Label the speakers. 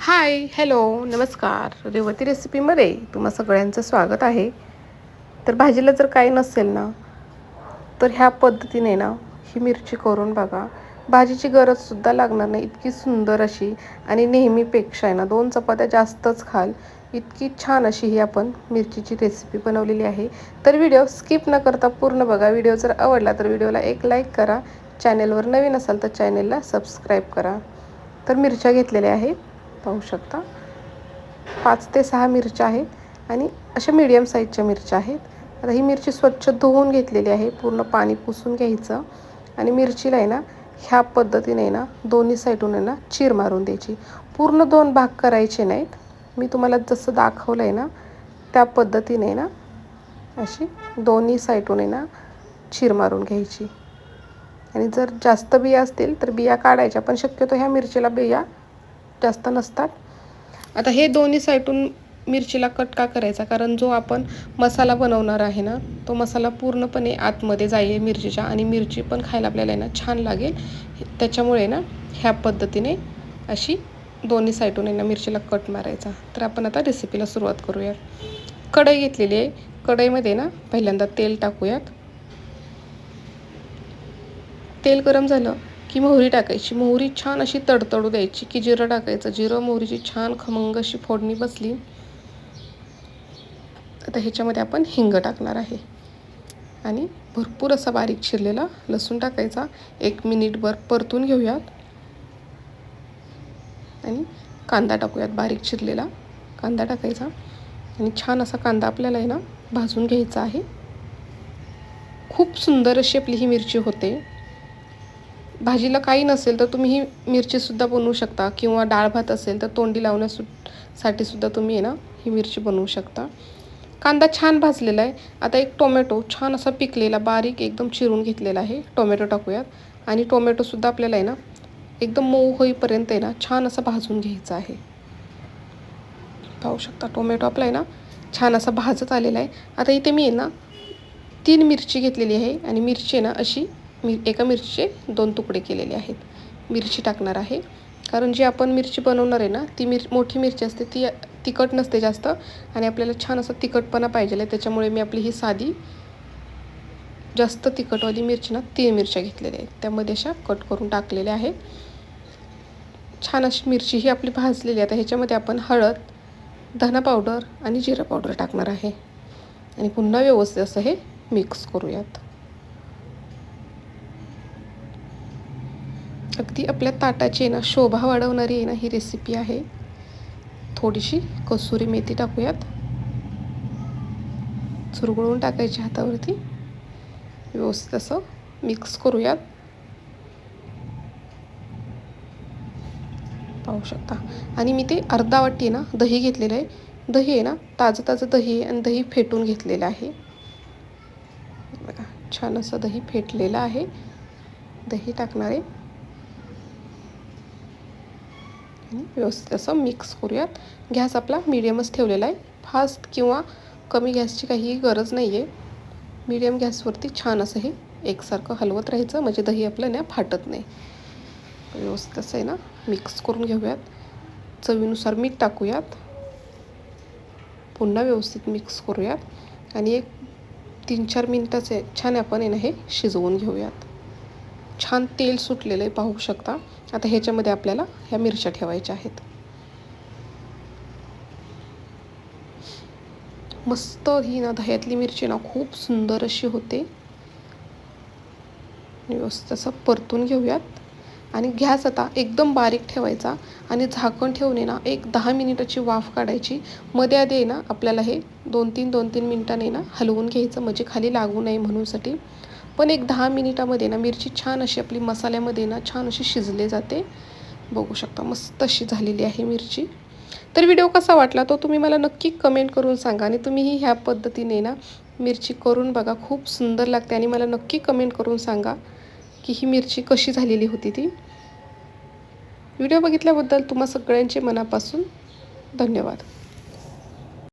Speaker 1: Hi hello नमस्कार. रेवती रेसिपीमध्ये तुम्हा सगळ्यांचं स्वागत आहे. तर भाजीला जर काही नसेल ना तर ह्या पद्धतीने ना ही मिरची करून बघा. भाजीची गरजसुद्धा लागणार नाही. इतकी सुंदर अशी आणि नेहमीपेक्षा आहे ना दोन चपात्या जास्तच खाल. इतकी छान अशी ही आपण मिरचीची रेसिपी बनवलेली आहे. तर व्हिडिओ स्किप न करता पूर्ण बघा. व्हिडिओ जर आवडला तर व्हिडिओला एक लाईक करा. चॅनेलवर नवीन असाल तर चॅनेलला सबस्क्राईब करा. तर मिरच्या घेतलेल्या आहेत. पाहू शकता. पाच ते सहा मिरच्या आहेत आणि अशा मीडियम साईजच्या मिरच्या आहेत. आता ही मिरची स्वच्छ धुवून घेतलेली आहे. पूर्ण पाणी पुसून घ्यायचं. आणि मिरचीला आहे ना ह्या पद्धतीने ना दोन्ही साईडून आहे ना चीर मारून द्यायची. पूर्ण दोन भाग करायचे नाहीत. मी तुम्हाला जसं दाखवलं आहे ना त्या पद्धतीने ना अशी दोन्ही साईडून आहे ना चीर मारून घ्यायची. आणि जर जास्त बिया असतील तर बिया काढायच्या पण शक्यतो ह्या मिरचीला बिया जास्त नसतात. आता हे दोन्ही साईडून मिरचीला कट का करायचा? कारण जो आपण मसाला बनवणार आहे ना तो मसाला पूर्णपणे आतमध्ये जाईल मिरचीच्या आणि मिरची पण खायला आपल्याला ना छान लागेल. त्याच्यामुळे ना ह्या पद्धतीने अशी दोन्ही साईडून आहे ना मिरचीला कट मारायचा. तर आपण आता रेसिपीला सुरुवात करूयात कढई घेतलेली आहे. कढईमध्ये ना पहिल्यांदा तेल टाकूयात. तेल गरम झालं की मोहरी टाकायची. मोहरी छान अशी तडतडू द्यायची की जिरं टाकायचं. जिरं मोहरीची छान खमंग अशी फोडणी बसली. आता ह्याच्यामध्ये आपण हिंग टाकणार आहे. आणि भरपूर असा बारीक चिरलेला लसूण टाकायचा. एक मिनिटभर परतून घेऊयात. आणि कांदा टाकूयात बारीक चिरलेला. कांदा टाकायचा. आणि छान असा कांदा आपल्याला आहे ना भाजून घ्यायचा आहे. खूप सुंदर अशी आपली ही मिरची होते. भाजीला काही नसेल तर तुम्ही ही मिरचीसुद्धा बनवू शकता किंवा डाळ भात असेल तर तोंडी लावण्यासाठी सुद्धा तुम्ही आहे ना ही मिरची बनवू शकता. कांदा छान भाजलेला आहे. आता एक टोमॅटो छान असा पिकलेला बारीक एकदम चिरून घेतलेला आहे. टोमॅटो टाकूयात. आणि टोमॅटोसुद्धा आपल्याला आहे ना एकदम मऊ होईपर्यंत आहे ना छान असं भाजून घ्यायचं आहे. पाहू शकता टोमॅटो आपला आहे ना छान असा भाजत आलेला आहे. आता इथे मी आहे ना तीन मिरची घेतलेली आहे आणि मिरची आहे ना अशी मी एका मिरचीचे दोन तुकडे केलेले आहेत. मिरची टाकणार आहे. कारण जी आपण मिरची बनवणार आहे ना ती मिर मोठी मिरची असते ती तिखट नसते जास्त आणि आपल्याला छान असं तिखटपणा पाहिजे आहे. त्याच्यामुळे मी आपली ही साधी जास्त तिखटवाली मिरची ना तीन मिरच्या घेतलेल्या आहेत. त्यामध्ये अशा कट करून टाकलेल्या आहेत. छान अशी मिरची ही आपली भाजलेली आहे. आता ह्याच्यामध्ये आपण हळद धना पावडर आणि जिरा पावडर टाकणार आहे. आणि पुन्हा व्यवस्थित असं हे मिक्स करूयात. अगदी आपल्या ताटाची ना शोभा वाढवणारी आहे ना ही रेसिपी आहे. थोडीशी कसुरी मेथी टाकूयात. चुरगळून टाकायची हातावरती. व्यवस्थित असं मिक्स करूयात. पाहू शकता. आणि मी ते अर्धा वाटी ना दही घेतलेलं आहे. दही आहे ना ताजं ताजं दही आणि दही फेटून घेतलेलं आहे. बघा छान असं दही फेटलेलं आहे. दही टाकणार आहे. व्यवस्थित. असं मिक्स करूयात. गॅस आपला मिडियमच ठेवलेला आहे. फास्ट किंवा कमी गॅसची काही गरज नाही आहे मीडियम गॅसवरती छान असं हे एकसारखं हलवत राहायचं. म्हणजे दही आपलं ना फाटत नाही. व्यवस्थित असं आहे ना मिक्स करून घेऊयात. चवीनुसार मीठ टाकूयात. पुन्हा व्यवस्थित मिक्स करूयात. आणि एक तीन चार मिनटाचे छान आपण आहे ना हे शिजवून घेऊयात. छान तेल सुटलेलं आहे पाहू शकता. आता ह्याच्यामध्ये आपल्याला ह्या मिरच्या ठेवायच्या आहेत. मस्त ही ना दह्यातली मिरची ना खूप सुंदर अशी होते. व्यवस्थित असं परतून घेऊयात. आणि गॅस आता एकदम बारीक ठेवायचा आणि झाकण ठेवणे ना एक दहा मिनिटाची वाफ काढायची. मध्ये आधी ना आपल्याला हे दोन तीन दोन तीन मिनिटांनी ना हलवून घ्यायचं. म्हणजे खाली लागू नये म्हणूनसाठी. पण एक दहा मिनिटामध्ये ना मिरची छान अशी आपली मसाल्यामध्ये ना छान अशी शिजले जाते. बघू शकता मस्त अशी झालेली आहे मिरची. तर व्हिडिओ कसा वाटला तो तुम्ही मला नक्की कमेंट करून सांगा आणि तुम्हीही ह्या पद्धतीने ना मिरची करून बघा. खूप सुंदर लागते आणि मला नक्की कमेंट करून सांगा की ही मिरची कशी झालेली होती ती. व्हिडिओ बघितल्याबद्दल तुम्हा सगळ्यांचे मनापासून धन्यवाद.